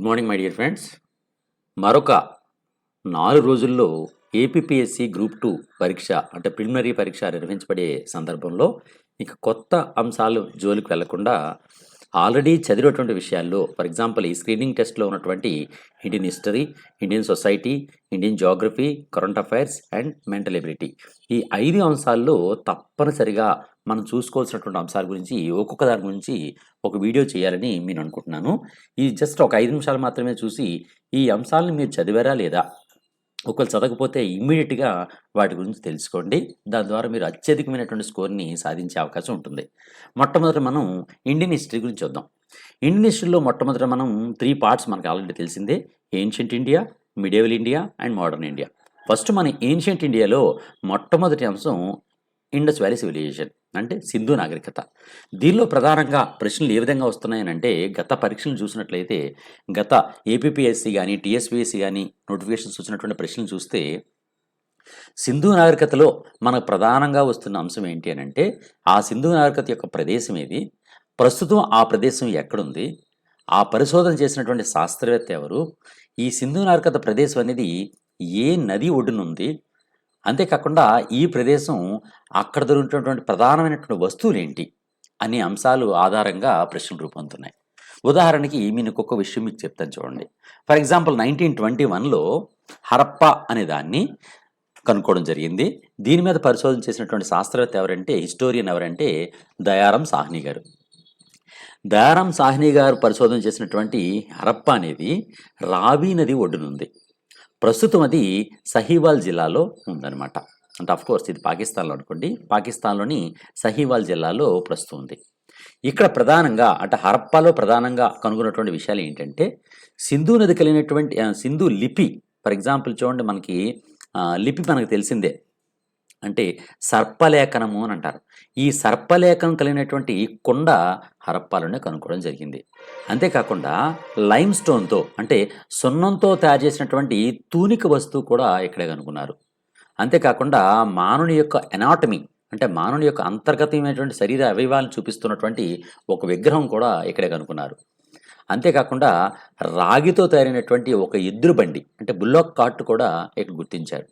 Good morning my dear friends. మరొక నాలుగు రోజుల్లో ఏపీపీఎస్సి గ్రూప్ టూ పరీక్ష అంటే ప్రిలిమినరీ పరీక్ష నిర్వహించబడే సందర్భంలో ఇక కొత్త అంశాలు జోలికి వెళ్ళకుండా ఆల్రెడీ చదివినటువంటి విషయాల్లో ఫర్ ఎగ్జాంపుల్ ఈ స్క్రీనింగ్ టెస్ట్లో ఉన్నటువంటి Indian history Indian society Indian geography current affairs and mental ability. ఈ ఐదు అంశాల్లో తప్పనిసరిగా మనం చూసుకోవాల్సినటువంటి అంశాల గురించి ఒక్కొక్క దాని గురించి ఒక వీడియో చేయాలని నేను అనుకుంటున్నాను. ఈ జస్ట్ ఒక ఐదు నిమిషాలు మాత్రమే చూసి ఈ అంశాలను మీరు చదివారా లేదా? ఒకవేళ చదవకపోతే ఇమ్మీడియట్గా వాటి గురించి తెలుసుకోండి. దాని ద్వారా మీరు అత్యధికమైనటువంటి స్కోర్ని సాధించే అవకాశం ఉంటుంది. మొట్టమొదట మనం ఇండియన్ హిస్టరీ గురించి చూద్దాం. ఇండియన్ హిస్టరీలో మొట్టమొదట మనం త్రీ పార్ట్స్ మనకు ఆల్రెడీ తెలిసిందే. Ancient India medieval India and modern India. First మన ఏన్షియంట్ ఇండియాలో మొట్టమొదటి అంశం ఇండస్ వ్యాలీ సివిలైజేషన్. అంటే సింధు నాగరికత. దీనిలో ప్రధానంగా ప్రశ్నలు ఏ విధంగా వస్తున్నాయనంటే గత పరీక్షలు చూసినట్లయితే గత ఏపీపీఎస్సీ కానీ టీఎస్పీఎస్సీ కానీ నోటిఫికేషన్స్ వచ్చినటువంటి ప్రశ్నలు చూస్తే సింధు నాగరికతలో మనకు ప్రధానంగా వస్తున్న అంశం ఏంటి అని అంటే ఆ సింధు నాగరికత యొక్క ప్రదేశం ఏది? ప్రస్తుతం ఆ ప్రదేశం ఎక్కడుంది? ఆ పరిశోధన చేసినటువంటి శాస్త్రవేత్త ఎవరు? ఈ సింధు నాగరికత ప్రదేశం అనేది ఏ నది ఒడ్డునుంది? అంతేకాకుండా ఈ ప్రదేశం అక్కడ దొరుకుతున్నటువంటి ప్రధానమైనటువంటి వస్తువులు ఏంటి అనే అంశాలు ఆధారంగా ప్రశ్నలు రూపొందుతున్నాయి. ఉదాహరణకి నేను ఒక్కొక్క విషయం మీకు చెప్తాను చూడండి. ఫర్ ఎగ్జాంపుల్ నైన్టీన్ ట్వంటీ వన్లో హరప్ప అనే దాన్ని కనుక్కోవడం జరిగింది. దీని మీద పరిశోధన చేసినటువంటి శాస్త్రవేత్త ఎవరంటే హిస్టోరియన్ ఎవరంటే దయారాం సాహ్ని గారు. దయారం సాహ్ని గారు పరిశోధన చేసినటువంటి హరప్ప అనేది రావి నది ఒడ్డునుంది. ప్రస్తుతం అది సహీవాల్ జిల్లాలో ఉందన్నమాట. అంటే ఆఫ్ కోర్స్ ఇది పాకిస్తాన్లో అనుకోండి. పాకిస్తాన్లోని సహీవాల్ జిల్లాలో ప్రస్తుతం ఉంది. ఇక్కడ ప్రధానంగా అంటే హరప్పాలో ప్రధానంగా కనుగొన్నటువంటి విషయాలు ఏంటంటే సింధు నది కలిగినటువంటి సింధు లిపి ఫర్ ఎగ్జాంపుల్ చూడండి మనకి లిపి మనకు తెలిసిందే. అంటే సర్పలేఖనము అని అంటారు. ఈ సర్పలేఖనం కలిగినటువంటి కొండ హరప్పాలోనే కనుక్కోవడం జరిగింది. అంతేకాకుండా లైమ్ స్టోన్తో అంటే సున్నంతో తయారు చేసినటువంటి తూనిక వస్తువు కూడా ఇక్కడే కనుక్కున్నారు. అంతేకాకుండా మానవుని యొక్క ఎనాటమీ అంటే మానవుని యొక్క అంతర్గతమైనటువంటి శరీర అవయవాలను చూపిస్తున్నటువంటి ఒక విగ్రహం కూడా ఇక్కడే కనుక్కున్నారు. అంతేకాకుండా రాగితో తయారైనటువంటి ఒక ఎద్దురు బండి అంటే బుల్లో కార్ట్ కూడా ఇక్కడ గుర్తించారు.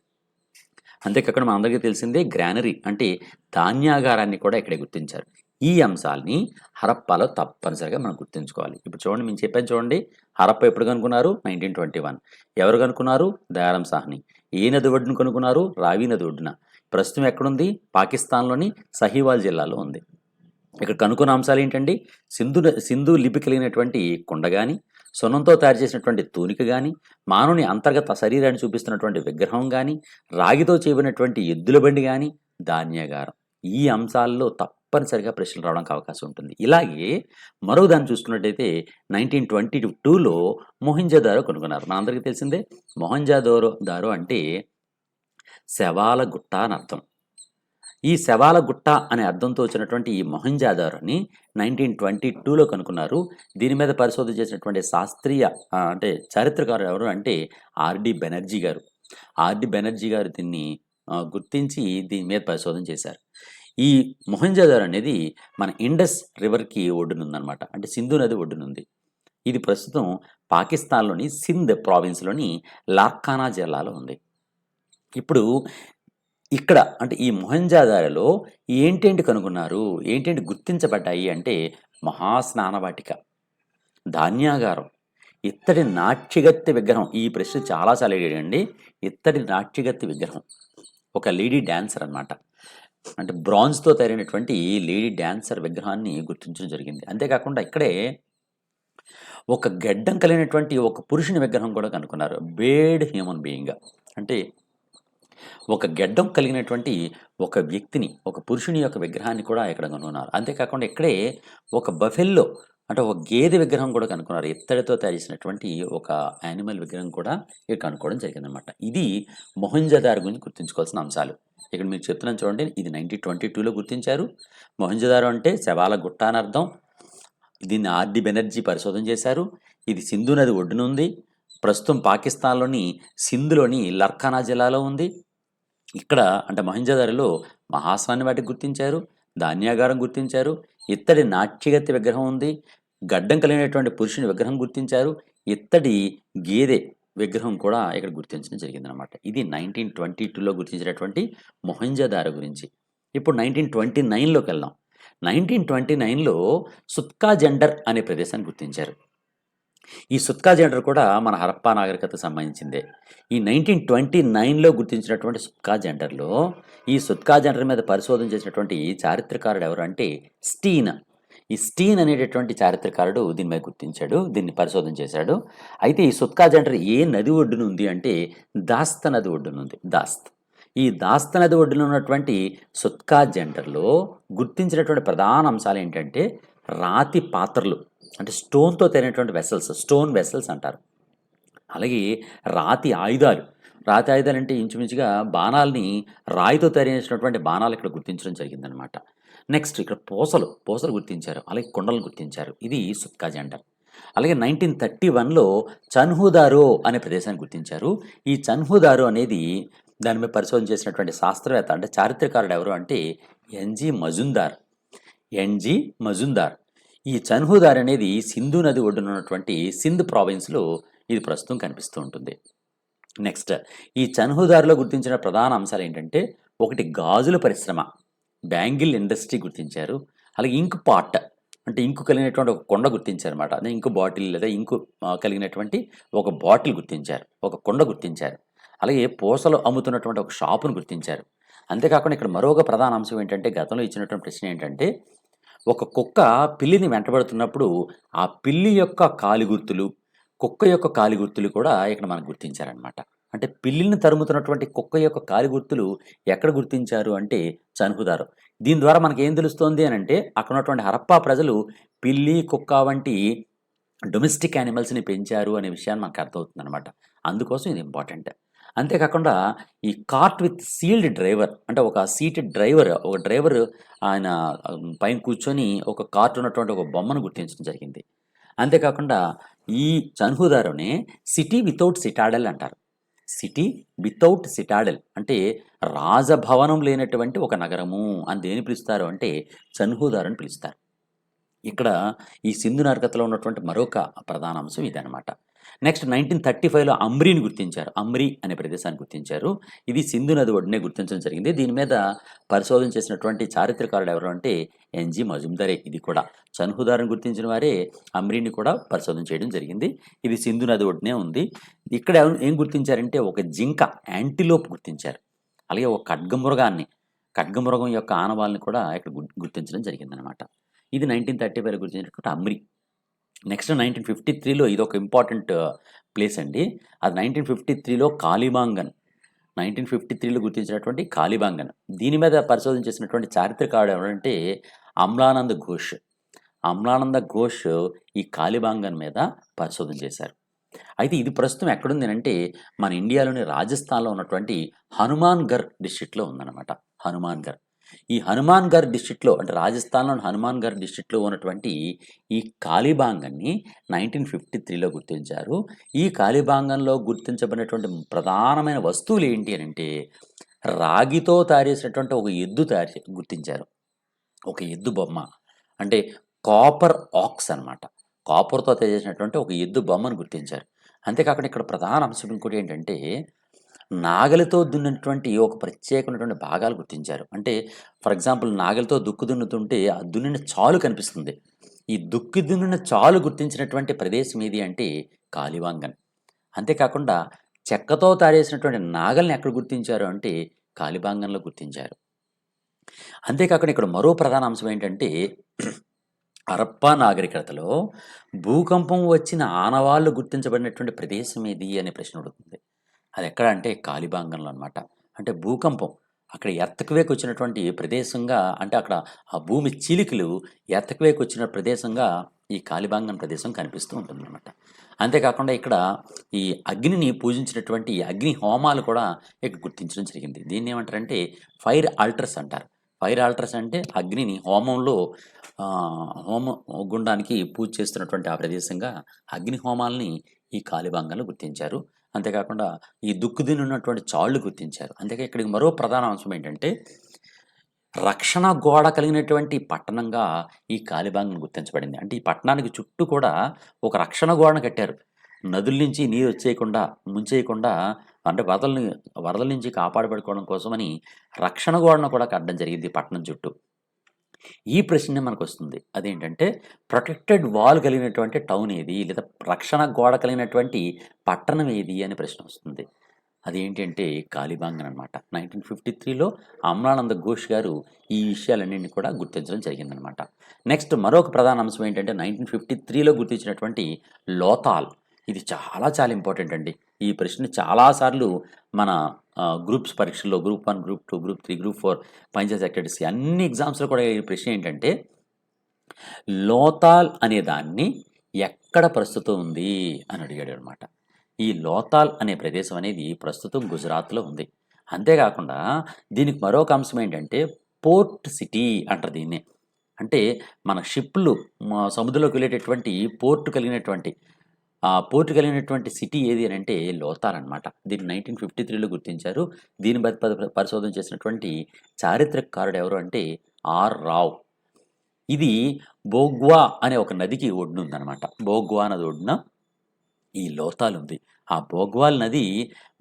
అంతేకాకుండా మనందరికీ తెలిసిందే గ్రానరీ అంటే ధాన్యాగారాన్ని కూడా ఇక్కడే గుర్తించారు. ఈ అంశాలని హరప్పాలో తప్పనిసరిగా మనం గుర్తుంచుకోవాలి. ఇప్పుడు చూడండి మేము చెప్పాను చూడండి హరప్ప ఎప్పుడు కనుక్కున్నారు? నైన్టీన్ ట్వంటీ వన్ ఎవరు కనుక్కున్నారు? దయారం సాహ్ని. ఏ నది ఒడ్డును కనుక్కున్నారు? రావి నది ఒడ్డున. ప్రస్తుతం ఎక్కడుంది? పాకిస్తాన్లోని సహీవాల్ జిల్లాలో ఉంది. ఇక్కడ కనుక్కున్న అంశాలు ఏంటండి? సింధు సింధు లిపి కలిగినటువంటి కొండ కానీ సున్నంతో తయారు చేసినటువంటి తూనిక కానీ మానవుని అంతర్గత శరీరాన్ని చూపిస్తున్నటువంటి విగ్రహం కానీ రాగితో చేయబడినటువంటి ఎద్దుల బండి కానీ ధాన్యాగారం. ఈ అంశాల్లో తప్పనిసరిగా ప్రశ్నలు రావడానికి అవకాశం ఉంటుంది. ఇలాగే మరో దాన్ని చూసుకున్నట్టయితే నైన్టీన్ ట్వంటీ టూలో మొహంజాదారో కనుగొన్నారు. మనందరికీ తెలిసిందే మొహంజాదోరో దారో అంటే శవాల గుట్ట అని అర్థం. ఈ శవాల గుట్ట అనే అర్థంతో వచ్చినటువంటి ఈ మొహంజాదారోని నైన్టీన్ ట్వంటీ టూలో కనుక్కున్నారు. దీని మీద పరిశోధన చేసినటువంటి శాస్త్రీయ అంటే చారిత్రకారులు ఎవరు అంటే ఆర్డి బెనర్జీ గారు. ఆర్డి బెనర్జీ గారు దీన్ని గుర్తించి దీని మీద పరిశోధన చేశారు. ఈ మొహంజాదార్ అనేది మన ఇండస్ రివర్కి ఒడ్డునుందనమాట అంటే సింధు నది ఒడ్డునుంది. ఇది ప్రస్తుతం పాకిస్తాన్లోని సింధ్ ప్రావిన్స్లోని లార్కానా జిల్లాలో ఉంది. ఇప్పుడు ఇక్కడ అంటే ఈ మొహంజాదారలో ఏంటేంటి కనుగొన్నారు? ఏంటేంటి గుర్తించబడ్డాయి అంటే మహాస్నానవాటిక ధాన్యాగారం ఇత్తడి నాట్యగత్తి విగ్రహం. ఈ ప్రశ్న చాలాసార్లు అడిగాడండి. ఇత్తడి నాట్యగత్తి విగ్రహం. ఒక లేడీ డాన్సర్ అన్నమాట. అంటే బ్రాంజ్తో తయారైనటువంటి లేడీ డాన్సర్ విగ్రహాన్ని గుర్తించడం జరిగింది. అంతేకాకుండా ఇక్కడే ఒక గడ్డం కలిగినటువంటి ఒక పురుషుని విగ్రహం కూడా కనుక్కున్నారు. Bearded human being. అంటే ఒక గెడ్డం కలిగినటువంటి ఒక వ్యక్తిని ఒక పురుషుని యొక్క విగ్రహాన్ని కూడా ఇక్కడ కనుగొన్నారు. అంతేకాకుండా ఇక్కడే ఒక బఫెల్లో అంటే ఒక గేదె విగ్రహం కూడా కనుక్కున్నారు. ఇత్తడితో తయారు చేసినటువంటి ఒక యానిమల్ విగ్రహం కూడా ఇక్కడ కనుక్కోవడం జరిగిందనమాట ఇది మొహంజదారు గురించి గుర్తుంచుకోవాల్సిన అంశాలు. ఇక్కడ మీరు చెప్తున్నాను చూడండి ఇది నైన్టీన్ ట్వంటీ టూలో గుర్తించారు. మొహంజదారు అంటే శవాల గుట్ట అని అర్థం. దీన్ని ఆర్డి బెనర్జీ పరిశోధన చేశారు. ఇది సింధు నది ఒడ్డున ఉంది ప్రస్తుతం పాకిస్తాన్లోని సింధులోని లర్ఖానా జిల్లాలో ఉంది. ఇక్కడ అంటే మహంజదారిలో మహాస్వాన్ని వాటికి గుర్తించారు ధాన్యాగారం గుర్తించారు ఇత్తడి నాట్యగత్తి విగ్రహం ఉంది గడ్డం కలిగినటువంటి పురుషుని విగ్రహం గుర్తించారు ఇత్తడి గేదె విగ్రహం కూడా ఇక్కడ గుర్తించడం జరిగిందనమాట ఇది నైన్టీన్ ట్వంటీ టూలో గుర్తించినటువంటి మొహంజదారో గురించి. ఇప్పుడు నైన్టీన్ ట్వంటీ నైన్లోకి వెళ్దాం. నైన్టీన్ ట్వంటీ నైన్లో సుత్కా జెండర్ అనే ప్రదేశాన్ని గుర్తించారు. ఈ సుత్కా జెండర్ కూడా మన హరప్పా నాగరికతకు సంబంధించిందే. ఈ నైన్టీన్ ట్వంటీ నైన్లో గుర్తించినటువంటి సుత్కా జెండర్లో ఈ సుత్కా జెండర్ మీద పరిశోధన చేసినటువంటి చారిత్రకారుడు ఎవరు అంటే స్టీన్. ఈ స్టీన్ అనేటటువంటి చారిత్రకారుడు దీని మీద గుర్తించాడు దీన్ని పరిశోధన చేశాడు. అయితే ఈ సుత్కా జెండర్ ఏ నది ఒడ్డున ఉంది అంటే దాస్త నది ఒడ్డున ఉంది దాస్త్. ఈ దాస్త నది ఒడ్డున ఉన్నటువంటి సుత్కా జెండర్లో గుర్తించినటువంటి ప్రధాన అంశాలు ఏంటంటే రాతి పాత్రలు. అంటే స్టోన్తో తేనటువంటి వెసల్స్ స్టోన్ వెసల్స్ అంటారు. అలాగే రాతి ఆయుధాలు. రాతి ఆయుధాలు అంటే ఇంచుమించుగా బాణాలని రాయితో తయారు చేసినటువంటి బాణాలు ఇక్కడ గుర్తించడం జరిగిందనమాట నెక్స్ట్ ఇక్కడ పూసలు పూసలు గుర్తించారు. అలాగే కొండలను గుర్తించారు. ఇది సుత్కా జెండర్ అలాగే నైన్టీన్ థర్టీ వన్లో చన్హుదారో అనే ప్రదేశాన్ని గుర్తించారు. ఈ చన్హుదారో అనేది దాని మీద పరిశోధన చేసినటువంటి శాస్త్రవేత్త అంటే చారిత్రకారుడు ఎవరు అంటే ఎన్జి మజుందార్. ఎన్జి మజుందార్. ఈ చన్హుదార్ అనేది సింధు నది ఒడ్డున ఉన్నటువంటి సింధ్ ప్రావిన్స్లో ఇది ప్రస్తుతం కనిపిస్తూ ఉంటుంది. నెక్స్ట్ ఈ చన్హుదార్లో గుర్తించిన ప్రధాన అంశాలు ఏంటంటే ఒకటి గాజుల పరిశ్రమ. బ్యాంగిల్ ఇండస్ట్రీ గుర్తించారు. అలాగే ఇంక్ పాట్ అంటే ఇంకు కలిగినటువంటి ఒక కొండ గుర్తించారు అనమాట అదే ఇంకు బాటిల్ లేదా ఇంకు కలిగినటువంటి ఒక బాటిల్ గుర్తించారు. ఒక కొండ గుర్తించారు. అలాగే పూసలు అమ్ముతున్నటువంటి ఒక షాపును గుర్తించారు. అంతేకాకుండా ఇక్కడ మరొక ప్రధాన అంశం ఏంటంటే గతంలో ఇచ్చినటువంటి ప్రశ్న ఏంటంటే ఒక కుక్క పిల్లిని వెంటబడుతున్నప్పుడు ఆ పిల్లి యొక్క కాలి గుర్తులు కుక్క యొక్క కాలి గుర్తులు కూడా ఇక్కడ మనకు గుర్తించారనమాట అంటే పిల్లిని తరుముతున్నటువంటి కుక్క యొక్క కాలి గుర్తులు ఎక్కడ గుర్తించారు అంటే చనుకుదారు దీని ద్వారా మనకి ఏం తెలుస్తోంది అని అంటే అక్కడ ఉన్నటువంటి హరప్పా ప్రజలు పిల్లి కుక్క వంటి డొమెస్టిక్ యానిమల్స్ని పెంచారు అనే విషయాన్ని మనకు అర్థమవుతుంది అనమాట అందుకోసం ఇది ఇంపార్టెంట్ అంతేకాకుండా ఈ కార్ట్ విత్ సీల్డ్ డ్రైవర్ అంటే ఒక సీటెడ్ డ్రైవర్ ఒక డ్రైవర్ ఆయన పైన కూర్చొని ఒక కార్ట్ ఉన్నటువంటి ఒక బొమ్మను గుర్తించడం జరిగింది. అంతేకాకుండా ఈ చనుహుదారుని సిటీ వితౌట్ సిటాడల్ అంటారు. సిటీ వితౌట్ సిటాడల్ అంటే రాజభవనం లేనటువంటి ఒక నగరము అని దేని పిలుస్తారు అంటే చనుహుదారు అని పిలుస్తారు. ఇక్కడ ఈ సింధు నరకతలో ఉన్నటువంటి మరొక ప్రధాన అంశం ఇదనమాట నెక్స్ట్ నైన్టీన్ థర్టీ ఫైవ్లో అమ్రీని గుర్తించారు. అమ్రీ అనే ప్రదేశాన్ని గుర్తించారు. ఇది సింధు నది ఒడ్డునే గుర్తించడం జరిగింది. దీని మీద పరిశోధన చేసినటువంటి చారిత్రకారుడు ఎవరు అంటే ఎన్జి మజుందరే. ఇది కూడా చనుహుదారుని గుర్తించిన వారే అమ్రీని కూడా పరిశోధన చేయడం జరిగింది. ఇది సింధు నది ఒడ్డునే ఉంది. ఇక్కడ ఏం- ఏం గుర్తించారంటే ఒక జింక యాంటిలోప్ గుర్తించారు. అలాగే ఒక ఖడ్గమృగాన్ని ఖడ్గమృగం యొక్క ఆనవాళ్ళని కూడా ఇక్కడ గుర్తించడం జరిగిందనమాట ఇది నైన్టీన్ థర్టీ ఫైవ్ గుర్తించినటువంటి అమ్రి నెక్స్ట్ నైన్టీన్ ఫిఫ్టీ త్రీలో ఇది ఒక ఇంపార్టెంట్ ప్లేస్ అండి. అది నైన్టీన్ ఫిఫ్టీ త్రీలో కాలిబాంగన్ నైన్టీన్ ఫిఫ్టీ త్రీలో గుర్తించినటువంటి కాలిబాంగన్ దీని మీద పరిశోధన చేసినటువంటి చారిత్రకారుడు ఎవరంటే అమ్లానంద ఘోష్. అమ్లానంద ఘోష్ ఈ కాలిబాంగన్ మీద పరిశోధన చేశారు. అయితే ఇది ప్రస్తుతం ఎక్కడుంది అంటే మన ఇండియాలోని రాజస్థాన్లో ఉన్నటువంటి హనుమాన్ గర్ డిస్ట్రిక్ట్లో ఉందన్నమాట. హనుమాన్ గర్ ఈ హనుమాన్ గర్ డిస్ట్రిక్ట్లో అంటే రాజస్థాన్లోని హనుమాన్ గర్ డిస్ట్రిక్ట్లో ఉన్నటువంటి ఈ కాలిబాంగన్ని నైన్టీన్ ఫిఫ్టీ త్రీలో గుర్తించారు. ఈ కాలిబాంగంలో గుర్తించబడినటువంటి ప్రధానమైన వస్తువులు ఏంటి అని అంటే రాగితో తయారు చేసినటువంటి ఒక ఎద్దు తయారు చే- గుర్తించారు. ఒక ఎద్దు బొమ్మ. అంటే కాపర్ ఆక్స్ అన్నమాట. కాపర్తో తయారు చేసినటువంటి ఒక ఎద్దు బొమ్మను గుర్తించారు. అంతేకాకుండా ఇక్కడ ప్రధాన అంశం ఇంకోటి ఏంటంటే నాగలితో దున్నినటువంటి ఒక ప్రత్యేకమైనటువంటి భాగాలు గుర్తించారు. అంటే ఫర్ ఎగ్జాంపుల్ నాగలితో దుక్కు దున్నుతుంటే ఆ దున్నిన చాలు కనిపిస్తుంది. ఈ దుక్కి దున్నిన చాలు గుర్తించినటువంటి ప్రదేశం ఏది అంటే కాలివాంగన్. అంతేకాకుండా చెక్కతో తయారు చేసినటువంటి నాగల్ని ఎక్కడ గుర్తించారు అంటే కాలిబాంగన్లో గుర్తించారు. అంతేకాకుండా ఇక్కడ మరో ప్రధాన అంశం ఏంటంటే హరప్పా నాగరికతలో భూకంపం వచ్చిన ఆనవాళ్ళు గుర్తించబడినటువంటి ప్రదేశం ఏది అనే ప్రశ్న అడుగుతుంది. అది ఎక్కడ అంటే కాలిబాంగంలో అనమాట అంటే భూకంపం. అక్కడ ఎర్తక్వేక్ వచ్చినటువంటి ప్రదేశంగా అంటే అక్కడ ఆ భూమి చీలికలు ఎర్తక్వేక్ వచ్చిన ప్రదేశంగా ఈ కాలిబాంగం ప్రదేశం కనిపిస్తూ ఉంటుంది అనమాట అంతేకాకుండా ఇక్కడ ఈ అగ్నిని పూజించినటువంటి అగ్ని హోమాలు కూడా ఇక్కడ గుర్తించడం జరిగింది. దీన్ని ఏమంటారంటే ఫైర్ ఆల్టర్స్ అంటారు. ఫైర్ ఆల్టర్స్ అంటే అగ్నిని హోమంలో హోమ గుండానికి పూజ చేస్తున్నటువంటి ఆ ప్రదేశంగా అగ్ని హోమాల్ని ఈ కాలిబాంగంలో గుర్తించారు. అంతేకాకుండా ఈ దుక్కుదిని ఉన్నటువంటి చాళ్ళు గుర్తించారు. అంతేకా ఇక్కడికి మరో ప్రధాన అంశం ఏంటంటే రక్షణ గోడ కలిగినటువంటి పట్టణంగా ఈ కాలిబాంగం గుర్తించబడింది. అంటే ఈ పట్టణానికి చుట్టూ కూడా ఒక రక్షణ గోడను కట్టారు. నదుల నుంచి నీరు వచ్చేయకుండా ముంచేయకుండా అంటే వరదలని వరదల నుంచి కాపాడబడుకోవడం కోసమని రక్షణ గోడను కూడా కట్టడం జరిగింది పట్టణం చుట్టూ. ఈ ప్రశ్న మనకు వస్తుంది అదేంటంటే ప్రొటెక్టెడ్ వాల్ కలిగినటువంటి టౌన్ ఏది? లేదా రక్షణ గోడ కలిగినటువంటి పట్టణం ఏది? అని ప్రశ్న వస్తుంది. అదేంటంటే కాలిబాంగన్ అనమాట నైన్టీన్ ఫిఫ్టీ త్రీలో అమలానంద ఘోష్ గారు ఈ విషయాలన్నింటినీ కూడా గుర్తించడం జరిగిందనమాట నెక్స్ట్ మరొక ప్రధాన అంశం ఏంటంటే నైన్టీన్ ఫిఫ్టీ త్రీలో గుర్తించినటువంటి లోతాల్. ఇది చాలా చాలా ఇంపార్టెంట్ అండి. ఈ ప్రశ్న చాలాసార్లు మన గ్రూప్స్ పరీక్షల్లో group one group two group three group four panchayat secretaries అన్ని ఎగ్జామ్స్లో కూడా ప్రశ్న ఏంటంటే లోతాల్ అనే దాన్ని ఎక్కడ ప్రస్తుతం ఉంది అని అడిగాడు అనమాట ఈ లోతాల్ అనే ప్రదేశం అనేది ప్రస్తుతం గుజరాత్లో ఉంది. అంతేకాకుండా దీనికి మరొక అంశం ఏంటంటే పోర్ట్ సిటీ అంటారు దీన్ని. అంటే మన షిప్లు సముద్రంలోకి వెళ్ళేటటువంటి పోర్ట్ కలిగినటువంటి పోర్టు కలిగినటువంటి సిటీ ఏది అని అంటే లోతాల్ అనమాట దీన్ని నైన్టీన్ ఫిఫ్టీ త్రీలో గుర్తించారు. దీని పరి పరిశోధన చేసినటువంటి చారిత్రకారుడు ఎవరు అంటే ఆర్ రావ్. ఇది బోగ్వా అనే ఒక నదికి ఒడ్డున ఉందన్నమాట. బోగ్వా నది ఒడ్డున ఈ లోతాల్ ఉంది. ఆ బోగ్వాల్ నది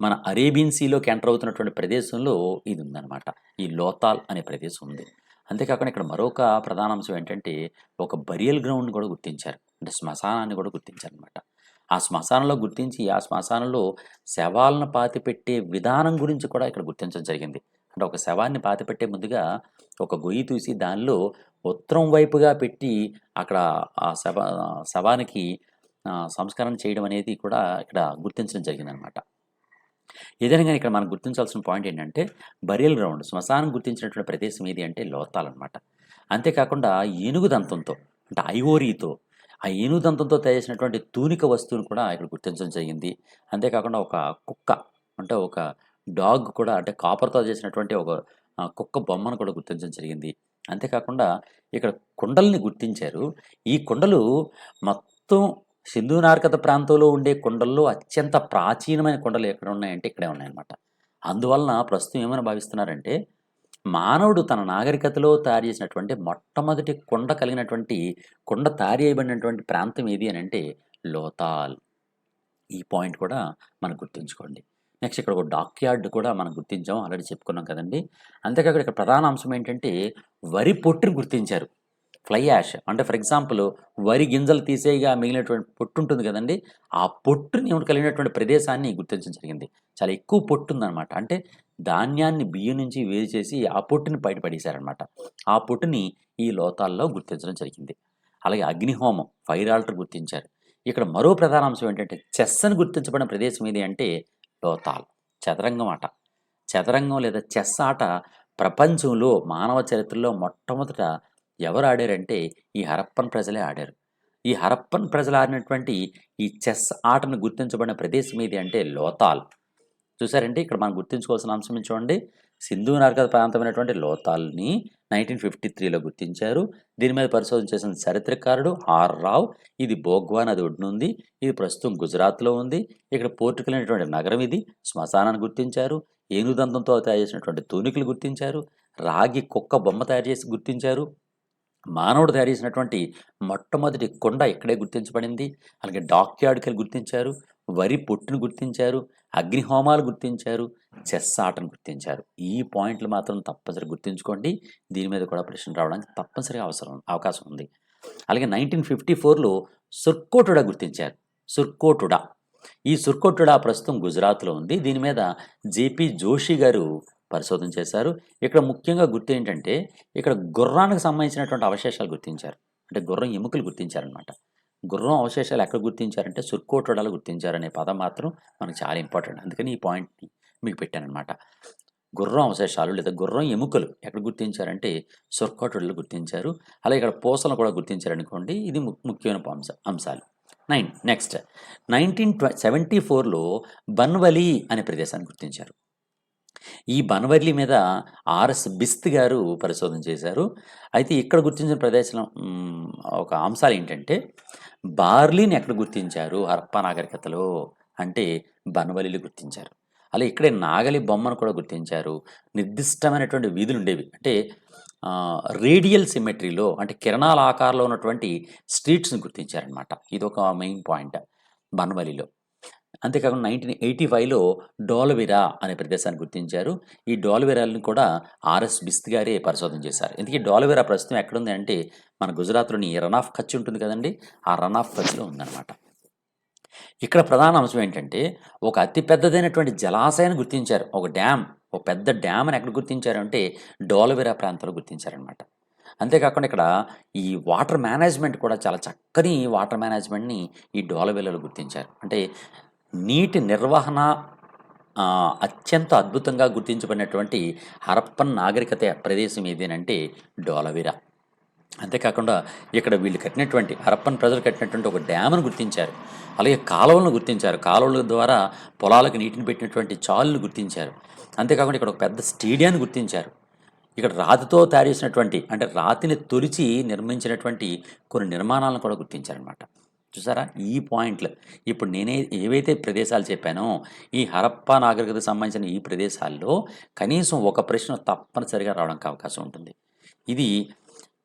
మన అరేబియన్ సీలోకి ఎంటర్ అవుతున్నటువంటి ప్రదేశంలో ఇది ఉందన్నమాట. ఈ లోతాల్ అనే ప్రదేశం ఉంది. అంతేకాకుండా ఇక్కడ మరొక ప్రధాన అంశం ఏంటంటే ఒక బరియల్ గ్రౌండ్ కూడా గుర్తించారు. అంటే శ్మశానాన్ని కూడా గుర్తించారు అనమాట ఆ శ్మశానంలో గుర్తించి ఆ శ్మశానంలో శవాలను పాతిపెట్టే విధానం గురించి కూడా ఇక్కడ గుర్తించడం జరిగింది. అంటే ఒక శవాన్ని పాతిపెట్టే ముందుగా ఒక గొయ్యి తీసి దానిలో ఉత్తరం వైపుగా పెట్టి అక్కడ ఆ శవ శవానికి సంస్కరణ చేయడం అనేది కూడా ఇక్కడ గుర్తించడం జరిగిందనమాట. ఏదైనా ఇక్కడ మనం గుర్తించాల్సిన పాయింట్ ఏంటంటే బరియల్ గ్రౌండ్ శ్మశానం గుర్తించినటువంటి ప్రదేశం ఏది అంటే లోతాలన్నమాట అంతేకాకుండా ఏనుగు దంతంతో అంటే ఐవోరీతో ఆ ఏనుగు దంతంతో తయారు చేసినటువంటి తూనిక వస్తువును కూడా ఇక్కడ గుర్తించడం జరిగింది. అంతేకాకుండా ఒక కుక్క అంటే ఒక డాగ్ కూడా అంటే కాపర్తో చేసినటువంటి ఒక కుక్క బొమ్మను కూడా గుర్తించడం జరిగింది. అంతేకాకుండా ఇక్కడ కుండల్ని గుర్తించారు. ఈ కుండలు మొత్తం సింధు నార్కత ప్రాంతంలో ఉండే కుండల్లో అత్యంత ప్రాచీనమైన కొండలు ఎక్కడ ఉన్నాయంటే ఇక్కడే ఉన్నాయన్నమాట. అందువలన ప్రస్తుతం ఏమైనా భావిస్తున్నారంటే మానవుడు తన నాగరికతలో తయారు చేసినటువంటి మొట్టమొదటి కొండ కలిగినటువంటి కొండ తయారు చేయబడినటువంటి ప్రాంతం ఏది అని అంటే లోతాల్. ఈ పాయింట్ కూడా మనం గుర్తుంచుకోండి. నెక్స్ట్ ఇక్కడ ఒక డాక్ యార్డ్ కూడా మనం గుర్తించాం ఆల్రెడీ చెప్పుకున్నాం కదండి. అంతేకాకుండా ఇక్కడ ప్రధాన అంశం ఏంటంటే వరి పొట్టును గుర్తించారు. Fly ash. అంటే ఫర్ ఎగ్జాంపుల్ వరి గింజలు తీసేయగా మిగిలినటువంటి పొట్టు ఉంటుంది కదండి ఆ పొట్టుని కలిగినటువంటి ప్రదేశాన్ని గుర్తించడం జరిగింది. చాలా ఎక్కువ పొట్టు ఉందన్నమాట. అంటే ధాన్యాన్ని బియ్యం నుంచి వేరు చేసి ఆ పొట్టుని బయటపడేశారనమాట ఆ పొట్టుని ఈ లోతాల్లో గుర్తించడం జరిగింది. అలాగే అగ్నిహోమం ఫైర్ ఆల్టర్ గుర్తించారు. ఇక్కడ మరో ప్రధాన అంశం ఏంటంటే చెస్ అని గుర్తించబడిన ప్రదేశం ఏది అంటే లోతాల్ చదరంగం ఆట. చదరంగం లేదా చెస్ ఆట ప్రపంచంలో మానవ చరిత్రలో మొట్టమొదట ఎవరు ఆడారంటే ఈ హరప్పన్ ప్రజలే ఆడారు. ఈ హరప్పన్ ప్రజలు ఆడినటువంటి ఈ చెస్ ఆటను గుర్తించబడిన ప్రదేశం ఏది అంటే లోతాల్. చూసారంటే ఇక్కడ మనం గుర్తుంచుకోవాల్సిన అంశం చూడండి? సింధు నార్కత ప్రాంతమైనటువంటి లోతాల్ని నైన్టీన్ ఫిఫ్టీ త్రీలో గుర్తించారు. దీని మీద పరిశోధన చేసిన చరిత్రకారుడు ఆర్ రావ్ ఇది బోగ్వా నది ఒడ్డునుంది ఇది ప్రస్తుతం గుజరాత్లో ఉంది. ఇక్కడ పోర్టుకల్ అనేటువంటి నగరం ఇది శ్మశానాన్ని గుర్తించారు. ఏనుదంతంతో తయారు చేసినటువంటి తూనికలు గుర్తించారు. రాగి కుక్క బొమ్మ తయారు చేసి గుర్తించారు. మానవుడు తయారు చేసినటువంటి మొట్టమొదటి కొండ ఇక్కడే గుర్తించబడింది. అలాగే డాక్ యార్డ్కి గుర్తించారు. వరి పొట్టును గుర్తించారు అగ్నిహోమాలు గుర్తించారు చెస్ ఆటను గుర్తించారు. ఈ పాయింట్లు మాత్రం తప్పనిసరి గుర్తుంచుకోండి. దీని మీద కూడా ప్రశ్న రావడానికి తప్పనిసరిగా అవసరం అవకాశం ఉంది. అలాగే నైన్టీన్ ఫిఫ్టీ ఫోర్లో సుర్కోటుడా గుర్తించారు. సుర్కోటుడా. ఈ సుర్కోటుడా ప్రస్తుతం గుజరాత్లో ఉంది. దీని మీద జేపీ జోషి గారు పరిశోధన చేశారు. ఇక్కడ ముఖ్యంగా గుర్తు ఏంటంటే ఇక్కడ గుర్రానికి సంబంధించినటువంటి అవశేషాలు గుర్తించారు. అంటే గుర్రం ఎముకలు గుర్తించారనమాట గుర్రం అవశేషాలు ఎక్కడ గుర్తించారంటే సుర్కోటోడాలు గుర్తించారనే పదం మాత్రం మనకు చాలా ఇంపార్టెంట్. అందుకని ఈ పాయింట్ని మీకు పెట్టానమాట గుర్రం అవశేషాలు లేదా గుర్రం ఎముకలు ఎక్కడ గుర్తించారంటే సుర్కోటోడలు గుర్తించారు. అలాగే ఇక్కడ పూసలను కూడా గుర్తించారనుకోండి ఇది ముఖ్యమైన అంశ అంశాలు. నైన్ నెక్స్ట్ నైన్టీన్ ట్వ సెవెంటీ ఫోర్లో బన్వలి అనే ప్రదేశాన్ని గుర్తించారు. ఈ బనవర్లి మీద ఆర్ఎస్ బిస్త్ గారు పరిశోధన చేశారు. అయితే ఇక్కడ గుర్తించిన ప్రదేశం ఒక అంశాలు ఏంటంటే బార్లీని ఎక్కడ గుర్తించారు? హరప్పా నాగరికతలో అంటే బనవలిలు గుర్తించారు. అలా ఇక్కడే నాగలి బొమ్మను కూడా గుర్తించారు. నిర్దిష్టమైనటువంటి వీధులు ఉండేవి. అంటే రేడియల్ సిమెట్రీలో అంటే కిరణాల ఆకారంలో ఉన్నటువంటి స్ట్రీట్స్ని గుర్తించారనమాట ఇది ఒక మెయిన్ పాయింట్ బన్వలిలో. అంతేకాకుండా నైన్టీన్ ఎయిటీ ఫైవ్లో డోలవిరా అనే ప్రదేశాన్ని గుర్తించారు. ఈ డోలవిరాలను కూడా ఆర్ఎస్ బిస్త్ గారే పరిశోధన చేశారు. ఇందుకే డోలవిరా ప్రస్తుతం ఎక్కడుంది అంటే మన గుజరాత్లోని రన్ ఆఫ్ ఖర్చు ఉంటుంది కదండి? ఆ రన్ ఆఫ్ ఖర్చులో ఉందన్నమాట. ఇక్కడ ప్రధాన అంశం ఏంటంటే ఒక అతిపెద్దదైనటువంటి జలాశయాన్ని గుర్తించారు. ఒక డ్యామ్ ఒక పెద్ద డ్యామ్ అని ఎక్కడ గుర్తించారు అంటే డోలవిరా ప్రాంతంలో గుర్తించారనమాట అంతేకాకుండా ఇక్కడ ఈ వాటర్ మేనేజ్మెంట్ కూడా చాలా చక్కని వాటర్ మేనేజ్మెంట్ని ఈ డోలవేలలో గుర్తించారు. అంటే నీటి నిర్వహణ అత్యంత అద్భుతంగా గుర్తించబడినటువంటి హరప్పన్ నాగరికత ప్రదేశం ఏదేనంటే డోలవిరా. అంతేకాకుండా ఇక్కడ వీళ్ళు కట్టినటువంటి హరప్పన్ ప్రజలు కట్టినటువంటి ఒక డ్యామ్ను గుర్తించారు. అలాగే కాలువలను గుర్తించారు. కాలువల ద్వారా పొలాలకు నీటిని పెట్టినటువంటి చాలును గుర్తించారు. అంతేకాకుండా ఇక్కడ ఒక పెద్ద స్టేడియాన్ని గుర్తించారు. ఇక్కడ రాతితో తయారు చేసినటువంటి అంటే రాతిని తొలిచి నిర్మించినటువంటి కొన్ని నిర్మాణాలను కూడా గుర్తించారనమాట చూసారా? ఈ పాయింట్లు. ఇప్పుడు నేనే ఏవైతే ప్రదేశాలు చెప్పానో ఈ హరప్పా నాగరికతకు సంబంధించిన ఈ ప్రదేశాల్లో కనీసం ఒక ప్రశ్న తప్పనిసరిగా రావడానికి అవకాశం ఉంటుంది. ఇది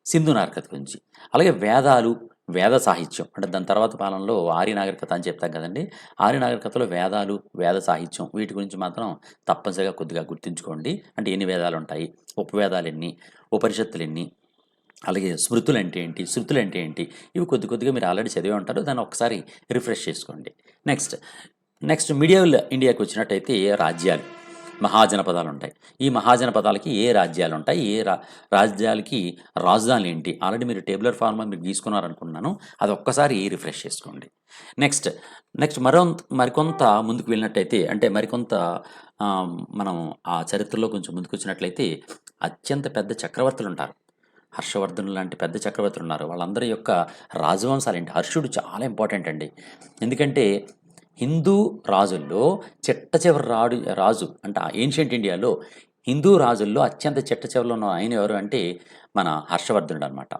సింధు నాగరికత గురించి. అలాగే వేదాలు వేద సాహిత్యం. అంటే దాని తర్వాత కాలంలో ఆర్య నాగరికత అని చెప్తాం కదండి. ఆర్య నాగరికతలో వేదాలు వేద సాహిత్యం వీటి గురించి మాత్రం తప్పనిసరిగా కొద్దిగా గుర్తుంచుకోండి. అంటే ఎన్ని వేదాలు ఉంటాయి? ఉపవేదాలు ఎన్ని? ఉపనిషత్తులు ఎన్ని? అలాగే స్మృతులు అంటే ఏంటి శృతులు అంటే ఏంటి ఇవి కొద్ది కొద్దిగా మీరు ఆల్రెడీ చదివి ఉంటారు. దాన్ని ఒకసారి రిఫ్రెష్ చేసుకోండి. నెక్స్ట్ నెక్స్ట్ మీడియల్ ఇండియాకి వచ్చినట్టయితే రాజ్యాలు? మహాజనపదాలు ఉంటాయి. ఈ మహాజనపదాలకి ఏ రాజ్యాలు ఉంటాయి? ఏ రా రాజ్యాలకి రాజధానులు ఏంటి? ఆల్రెడీ మీరు టేబులర్ ఫార్మ్ మీరు గీసుకున్నారనుకున్నాను అది ఒక్కసారి రిఫ్రెష్ చేసుకోండి. నెక్స్ట్ నెక్స్ట్ మరో మరికొంత ముందుకు వెళ్ళినట్టయితే అంటే మరికొంత మనం ఆ చరిత్రలో కొంచెం ముందుకు వచ్చినట్లయితే అత్యంత పెద్ద చక్రవర్తులు ఉంటారు. హర్షవర్ధను లాంటి పెద్ద చక్రవర్తులు ఉన్నారు. వాళ్ళందరి యొక్క రాజవంశాలు ఏంటి? హర్షుడు చాలా ఇంపార్టెంట్ అండి. ఎందుకంటే హిందూ రాజుల్లో చిట్ట చివరి రాడు రాజు అంటే ఏన్షియంట్ ఇండియాలో హిందూ రాజుల్లో అత్యంత చిట్ట చివరిలో ఉన్న ఆయన ఎవరు అంటే మన హర్షవర్ధనుడు అనమాట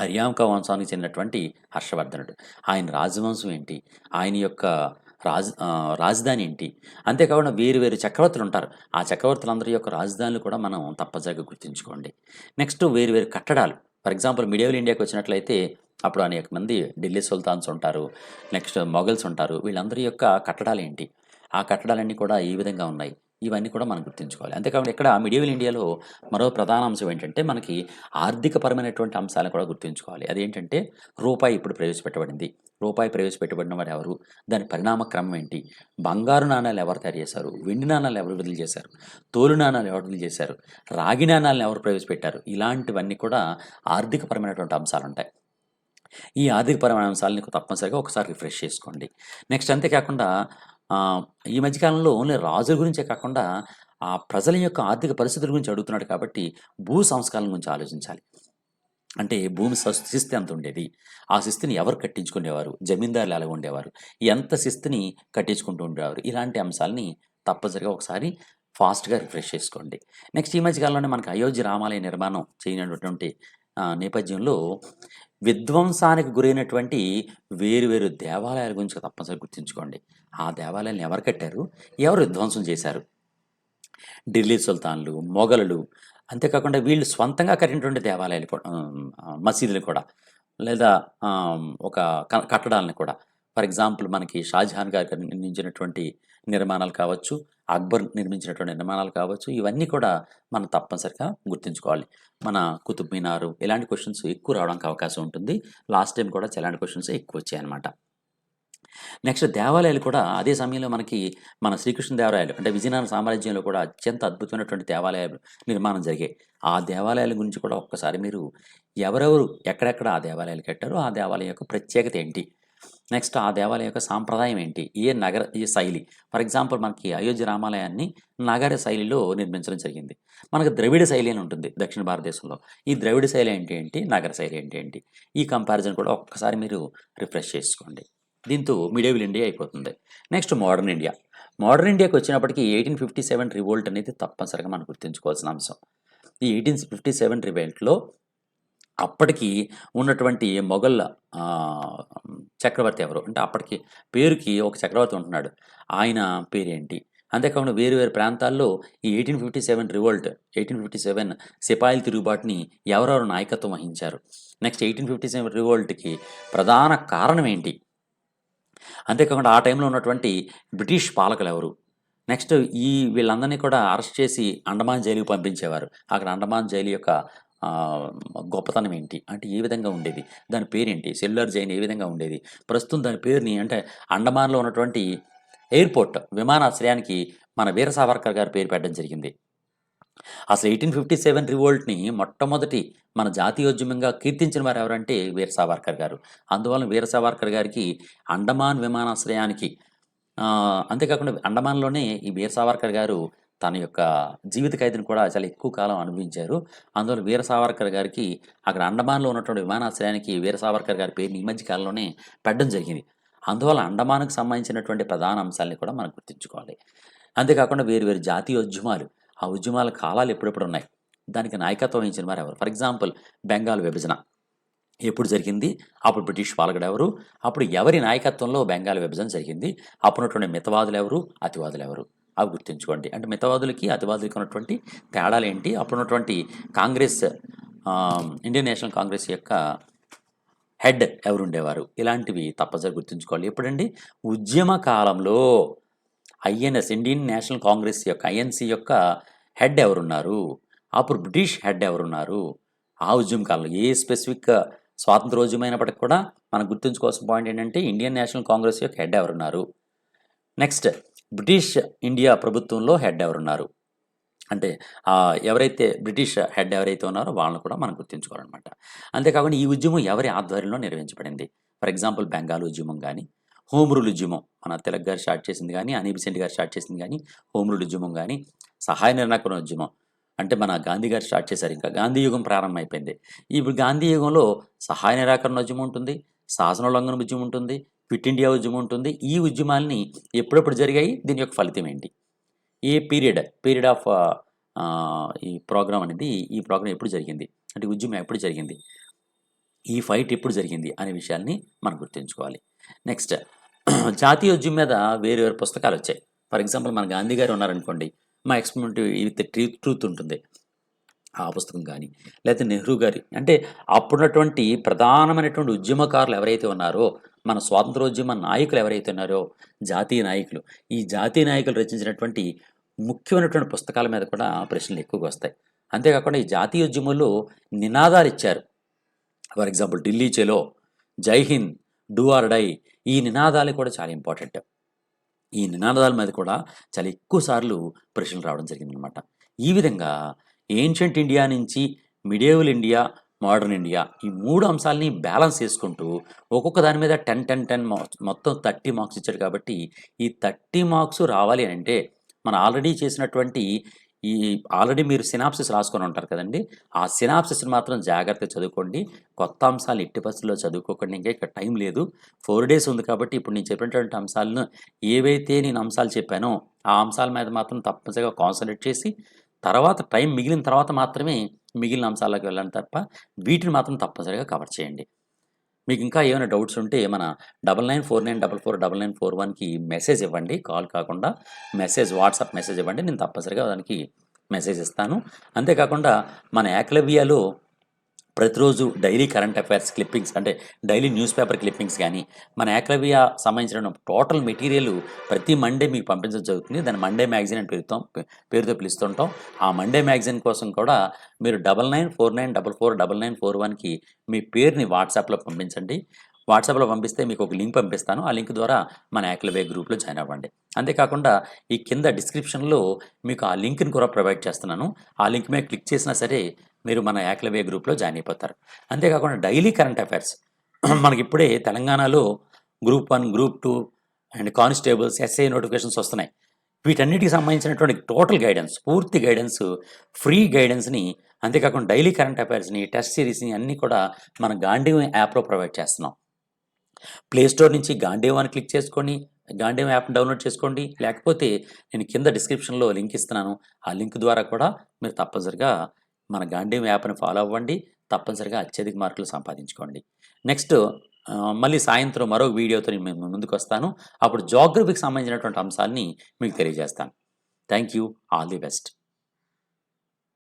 హర్యామక వంశానికి చెందినటువంటి హర్షవర్ధనుడు. ఆయన రాజవంశం ఏంటి? ఆయన యొక్క రాజ రాజధాని ఏంటి? అంతేకాకుండా వేరు వేరు చక్రవర్తులు ఉంటారు. ఆ చక్రవర్తులందరి యొక్క రాజధానులు కూడా మనం తప్పజాగా గుర్తుంచుకోండి. నెక్స్ట్ వేరు వేరు కట్టడాలు. ఫర్ ఎగ్జాంపుల్ మిడియల్ ఇండియాకి వచ్చినట్లయితే అప్పుడు అనేక మంది ఢిల్లీ సుల్తాన్స్ ఉంటారు. నెక్స్ట్ మొఘల్స్ ఉంటారు. వీళ్ళందరి యొక్క కట్టడాలు ఏంటి? ఆ కట్టడాలన్నీ కూడా ఈ విధంగా ఉన్నాయి. ఇవన్నీ కూడా మనం గుర్తుంచుకోవాలి. అంతేకాకుండా ఇక్కడ మిడియల్ ఇండియాలో మరో ప్రధాన అంశం ఏంటంటే మనకి ఆర్థికపరమైనటువంటి అంశాలను కూడా గుర్తుంచుకోవాలి. అదేంటంటే రూపాయి ఇప్పుడు ప్రవేశపెట్టబడింది. రూపాయి ప్రవేశపెట్టబడిన వారు ఎవరు? దాని పరిణామ క్రమం ఏంటి? బంగారు నాణాలు ఎవరు తయారు చేశారు? వెండి నాణాలు ఎవరు విడుదల చేశారు? తోలు నాణాలు ఎవరు విడుదల చేశారు? రాగి నాణాలను ఎవరు ప్రవేశపెట్టారు? ఇలాంటివన్నీ కూడా ఆర్థికపరమైనటువంటి అంశాలు ఉంటాయి. ఈ ఆర్థికపరమైన అంశాలని తప్పనిసరిగా ఒకసారి రిఫ్రెష్ చేసుకోండి. నెక్స్ట్ అంతేకాకుండా ఈ మధ్యకాలంలో ఓన్లీ రాజుల గురించే కాకుండా ఆ ప్రజల యొక్క ఆర్థిక పరిస్థితుల గురించి అడుగుతున్నాడు కాబట్టి భూ సంస్కరణ గురించి ఆలోచించాలి. అంటే భూమి శిస్తి శిస్తు ఎంత ఉండేది? ఆ శిస్తుని ఎవరు కట్టించుకునేవారు? జమీందారులు ఎలా ఉండేవారు? ఎంత శిస్తుని కట్టించుకుంటూ ఉండేవారు? ఇలాంటి అంశాలని తప్పనిసరిగా ఒకసారి ఫాస్ట్గా రిఫ్రెష్ చేసుకోండి. నెక్స్ట్ ఈ మధ్య కాలంలోనే మనకి అయోధ్య రామాలయ నిర్మాణం చేయనటువంటి నేపథ్యంలో విధ్వంసానికి గురైనటువంటి వేరు వేరు దేవాలయాల గురించి తప్పనిసరి గుర్తుంచుకోండి. ఆ దేవాలయాలను ఎవరు కట్టారు? ఎవరు విధ్వంసం చేశారు? ఢిల్లీ సుల్తాన్లు మొఘలులు అంతేకాకుండా వీళ్ళు స్వంతంగా కట్టినటువంటి దేవాలయాలు కూడా మసీదులు కూడా లేదా ఒక క- కట్టడాలను కూడా. ఫర్ ఎగ్జాంపుల్ మనకి షాజహాన్ గారు నిర్మించినటువంటి నిర్మాణాలు కావచ్చు అక్బర్ నిర్మించినటువంటి నిర్మాణాలు కావచ్చు ఇవన్నీ కూడా మనం తప్పనిసరిగా గుర్తుంచుకోవాలి. మన కుతుబ్ మినారు ఇలాంటి క్వశ్చన్స్ ఎక్కువ రావడానికి అవకాశం ఉంటుంది. లాస్ట్ టైం కూడా ఇలాంటి క్వశ్చన్స్ ఎక్కువ వచ్చాయి అనమాట నెక్స్ట్ దేవాలయాలు కూడా అదే సమయంలో మనకి మన శ్రీకృష్ణ దేవాలయాలు అంటే విజయనగర సామ్రాజ్యంలో కూడా అత్యంత అద్భుతమైనటువంటి దేవాలయాలు నిర్మాణం జరిగాయి. ఆ దేవాలయాల గురించి కూడా ఒక్కసారి మీరు ఎవరెవరు ఎక్కడెక్కడ ఆ దేవాలయాలు కట్టారో ఆ దేవాలయం యొక్క ప్రత్యేకత ఏంటి? నెక్స్ట్ ఆ దేవాలయం యొక్క సాంప్రదాయం ఏంటి? ఏ నగర ఏ శైలి. ఫర్ ఎగ్జాంపుల్ మనకి అయోధ్య రామాలయాన్ని నగర శైలిలో నిర్మించడం జరిగింది. మనకు ద్రవిడ శైలి అని ఉంటుంది దక్షిణ భారతదేశంలో. ఈ ద్రవిడ శైలి ఏంటి ఏంటి? నగర శైలి ఏంటి ఏంటి? ఈ కంపారిజన్ కూడా ఒక్కసారి మీరు రిఫ్రెష్ చేసుకోండి. దీంతో మిడియల్ ఇండియా అయిపోతుంది. నెక్స్ట్ మోడర్న్ ఇండియా మోడర్న్ ఇండియాకి వచ్చినప్పటికీ ఎయిటీన్ ఫిఫ్టీ సెవెన్ రివోల్ట్ అనేది తప్పనిసరిగా మనం గుర్తుంచుకోవాల్సిన అంశం. ఈ ఎయిటీన్ ఫిఫ్టీ సెవెన్ రివోల్ట్లో అప్పటికి ఉన్నటువంటి మొఘల్ చక్రవర్తి ఎవరు? అంటే అప్పటికి పేరుకి ఒక చక్రవర్తి ఉంటున్నాడు. ఆయన పేరేంటి? అంతేకాకుండా వేరు వేరు ప్రాంతాల్లో ఈ eighteen fifty seven revolt eighteen fifty seven సిపాయిల తిరుగుబాటుని ఎవరెవరు నాయకత్వం వహించారు? నెక్స్ట్ ఎయిటీన్ ఫిఫ్టీ సెవెన్ రివోల్ట్కి ప్రధాన కారణం ఏంటి? అంతేకాకుండా ఆ టైంలో ఉన్నటువంటి బ్రిటిష్ పాలకులు ఎవరు? నెక్స్ట్ ఈ వీళ్ళందరినీ కూడా అరెస్ట్ చేసి అండమాన్ జైలుకి పంపించేవారు. అక్కడ అండమాన్ జైలు యొక్క గొప్పతనం ఏంటి? అంటే ఏ విధంగా ఉండేది? దాని పేరేంటి? సెల్యులర్ జైన్ ఏ విధంగా ఉండేది? ప్రస్తుతం దాని పేరుని అంటే అండమాన్లో ఉన్నటువంటి ఎయిర్పోర్ట్ విమానాశ్రయానికి మన వీర సావర్కర్ గారు పేరు పెట్టడం జరిగింది. అసలు ఎయిటీన్ ఫిఫ్టీ సెవెన్ రివోల్ట్ని మొట్టమొదటి మన జాతీయోద్యమంగా కీర్తించిన వారు ఎవరంటే వీర సావర్కర్ గారు. అందువలన వీర సావర్కర్ గారికి అండమాన్ విమానాశ్రయానికి అంతేకాకుండా అండమాన్లోనే ఈ వీర సావర్కర్ గారు తన యొక్క జీవిత ఖైదీని కూడా చాలా ఎక్కువ కాలం అనుభవించారు. అందువల్ల వీర సావర్కర్ గారికి అక్కడ అండమాన్లో ఉన్నటువంటి విమానాశ్రయానికి వీర సావర్కర్ గారి పేరుని ఈ మధ్య కాలంలోనే పెట్టడం జరిగింది. అందువల్ల అండమాన్కు సంబంధించినటువంటి ప్రధాన అంశాలని కూడా మనం గుర్తుంచుకోవాలి. అంతేకాకుండా వేరు వేరు జాతీయ ఉద్యమాలు ఆ ఉద్యమాల కాలాలు ఎప్పుడెప్పుడు ఉన్నాయి? దానికి నాయకత్వం వహించిన వారు ఎవరు? ఫర్ ఎగ్జాంపుల్ బెంగాల్ విభజన. ఎప్పుడు జరిగింది? అప్పుడు బ్రిటిష్ పాలకుడు ఎవరు? అప్పుడు ఎవరి నాయకత్వంలో బెంగాల్ విభజన జరిగింది? అప్పుడున్నటువంటి మితవాదులు ఎవరు? అతివాదులు ఎవరు? అవి గుర్తుంచుకోండి. అంటే మితవాదులకి అతివాదులకి ఉన్నటువంటి తేడాలు ఏంటి? అప్పుడున్నటువంటి కాంగ్రెస్ ఇండియన్ నేషనల్ కాంగ్రెస్ యొక్క హెడ్ ఎవరు ఉండేవారు ఇలాంటివి తప్పనిసరి గుర్తుంచుకోవాలి. ఎప్పుడండి? ఉద్యమ కాలంలో ఐఎన్ఎస్ ఇండియన్ నేషనల్ కాంగ్రెస్ యొక్క ఐఎన్సి యొక్క హెడ్ ఎవరున్నారు? అప్పుడు బ్రిటిష్ హెడ్ ఎవరున్నారు? ఆ ఉద్యమ కాలంలో ఏ స్పెసిఫిక్ స్వాతంత్రోద్యమైనప్పటికి కూడా మనం గుర్తుంచుకోవాల్సిన పాయింట్ ఏంటంటే ఇండియన్ నేషనల్ కాంగ్రెస్ యొక్క హెడ్ ఎవరున్నారు? నెక్స్ట్ బ్రిటిష్ ఇండియా ప్రభుత్వంలో హెడ్ ఎవరున్నారు? అంటే ఎవరైతే బ్రిటిష్ హెడ్ ఎవరైతే ఉన్నారో వాళ్ళని కూడా మనం గుర్తుంచుకోవాలన్నమాట. అంతేకాకుండా ఈ ఉద్యమం ఎవరి ఆధ్వర్యంలో నిర్వహించబడింది? ఫర్ ఎగ్జాంపుల్ బెంగాల్ ఉద్యమం కానీ హోమ్ రూల్ ఉద్యమం మన తిలక్ గారు స్టార్ట్ చేసింది కానీ అనీబిసెంట్ గారు స్టార్ట్ చేసింది కానీ హోమ్ రూల్ ఉద్యమం కానీ సహాయ నిరాకరణ ఉద్యమం. అంటే మన గాంధీ గారు స్టార్ట్ చేశారు ఇంకా గాంధీ యుగం ప్రారంభమైపోయింది. ఇప్పుడు గాంధీ యుగంలో సహాయ నిరాకరణ ఉద్యమం ఉంటుంది శాసనోల్లంఘన ఉద్యమం ఉంటుంది క్విట్ ఇండియా ఉద్యమం ఉంటుంది. ఈ ఉద్యమాల్ని ఎప్పుడెప్పుడు జరిగాయి? దీని యొక్క ఫలితం ఏంటి? ఏ పీరియడ్? పీరియడ్ ఆఫ్ ఈ ప్రోగ్రామ్ అనేది ఈ ప్రోగ్రామ్ ఎప్పుడు జరిగింది? అంటే ఉద్యమం ఎప్పుడు జరిగింది? ఈ ఫైట్ ఎప్పుడు జరిగింది? అనే విషయాల్ని మనం గుర్తుంచుకోవాలి. నెక్స్ట్ జాతీయ ఉద్యమం మీద వేరు వేరు పుస్తకాలు వచ్చాయి. ఫర్ ఎగ్జాంపుల్ మన గాంధీ గారు ఉన్నారనుకోండి మా ఎక్స్పెరిమెంట్ విత్ ట్రూత్ ట్రూత్ ఉంటుంది. ఆ పుస్తకం కానీ లేకపోతే నెహ్రూ గారి అంటే అప్పుడున్నటువంటి ప్రధానమైనటువంటి ఉద్యమకారులు ఎవరైతే ఉన్నారో మన స్వాతంత్రోద్యమ నాయకులు ఎవరైతే ఉన్నారో జాతీయ నాయకులు ఈ జాతీయ నాయకులు రచించినటువంటి ముఖ్యమైనటువంటి పుస్తకాల మీద కూడా ప్రశ్నలు ఎక్కువగా వస్తాయి. అంతేకాకుండా ఈ జాతీయ ఉద్యమంలో నినాదాలు ఇచ్చారు. ఫర్ ఎగ్జాంపుల్ ఢిల్లీ చెలో జై హింద్ డూ ఆర్ డై ఈ నినాదాలు కూడా చాలా ఇంపార్టెంట్. ఈ నినాదాల మీద కూడా చాలా ఎక్కువ సార్లు ప్రశ్నలు రావడం జరిగిందనమాట ఈ విధంగా ఏన్షియంట్ ఇండియా నుంచి మిడేవల్ ఇండియా మోడర్న్ ఇండియా. ఈ మూడు అంశాలని బ్యాలెన్స్ చేసుకుంటూ ఒక్కొక్క దాని మీద టెన్ టెన్ టెన్ మార్క్స్ మొత్తం థర్టీ మార్క్స్ ఇచ్చాడు కాబట్టి ఈ థర్టీ మార్క్స్ రావాలి అని అంటే మనం ఆల్రెడీ చేసినటువంటి ఈ ఆల్రెడీ మీరు సినాప్సిస్ రాసుకొని ఉంటారు కదండి. ఆ సినాప్సిస్ని మాత్రం జాగ్రత్తగా చదువుకోండి. కొత్త అంశాలు ఎట్టి పరిస్థితుల్లో చదువుకోకండి. ఇంకా ఇక్కడ టైం లేదు. ఫోర్ డేస్ ఉంది కాబట్టి ఇప్పుడు నేను చెప్పినటువంటి అంశాలను ఏవైతే నేను అంశాలు చెప్పానో ఆ అంశాల మీద మాత్రం తప్పనిసరిగా కాన్సన్ట్రేట్ చేసి తర్వాత టైం మిగిలిన తర్వాత మాత్రమే మిగిలిన అంశాలకు వెళ్ళండి తప్ప వీటిని మాత్రం తప్పనిసరిగా కవర్ చేయండి. మీకు ఇంకా ఏమైనా డౌట్స్ ఉంటే మన double nine four nine double four double nine four వన్కి మెసేజ్ ఇవ్వండి కాల్ కాకుండా మెసేజ్ వాట్సాప్ మెసేజ్ ఇవ్వండి. నేను తప్పనిసరిగా దానికి మెసేజ్ ఇస్తాను. అంతేకాకుండా మన యాక్లవియాలో ప్రతిరోజు డైలీ కరెంట్ అఫైర్స్ క్లిప్పింగ్స్ అంటే డైలీ న్యూస్ పేపర్ క్లిప్పింగ్స్ కానీ మన ఏకలవ్య సంబంధించిన టోటల్ మెటీరియల్ ప్రతి మండే మీకు పంపించడం జరుగుతుంది. దాన్ని మండే మ్యాగజైన్ అని పిలుస్తాం. పేరుతో పిలుస్తుంటాం. ఆ మండే మ్యాగజైన్ కోసం కూడా మీరు double nine four nine double four double nine four వన్కి మీ పేరుని వాట్సాప్లో పంపించండి. వాట్సాప్లో పంపిస్తే మీకు ఒక లింక్ పంపిస్తాను. ఆ లింక్ ద్వారా మన యాక్లవే గ్రూప్లో జాయిన్ అవ్వండి. అంతేకాకుండా ఈ కింద డిస్క్రిప్షన్లో మీకు ఆ లింక్ని కూడా ప్రొవైడ్ చేస్తున్నాను. ఆ లింక్ మీద క్లిక్ చేసినా సరే మీరు మన యాక్లవే గ్రూప్లో జాయిన్ అయిపోతారు. అంతేకాకుండా డైలీ కరెంట్ అఫైర్స్. మనకి ఇప్పుడే తెలంగాణలో group one group two and constables SI notifications వస్తున్నాయి. వీటన్నిటికి సంబంధించినటువంటి టోటల్ గైడెన్స్ పూర్తి గైడెన్స్ ఫ్రీ గైడెన్స్ని అంతేకాకుండా డైలీ కరెంట్ అఫైర్స్ని టెస్ట్ సిరీస్ని అన్నీ కూడా మన గాంధీ యాప్లో ప్రొవైడ్ చేస్తున్నాం. ప్లే స్టోర్ నుంచి గాంధీవ్ అని క్లిక్ చేసుకొని గాంధీవ్ యాప్ డౌన్లోడ్ చేసుకోండి. లేకపోతే నేను కింద డిస్క్రిప్షన్లో లింక్ ఇస్తున్నాను. ఆ లింక్ ద్వారా కూడా మీరు తప్పనిసరిగా మన గాంధీవ్ యాప్ని ఫాలో అవ్వండి. తప్పనిసరిగా అత్యధిక మార్కులు సంపాదించుకోండి. నెక్స్ట్ మళ్ళీ సాయంత్రం మరో వీడియోతో నేను ముందుకు వస్తాను. అప్పుడు జాగ్రఫీకి సంబంధించినటువంటి అంశాలని మీకు తెలియజేస్తాను. Thank you all the best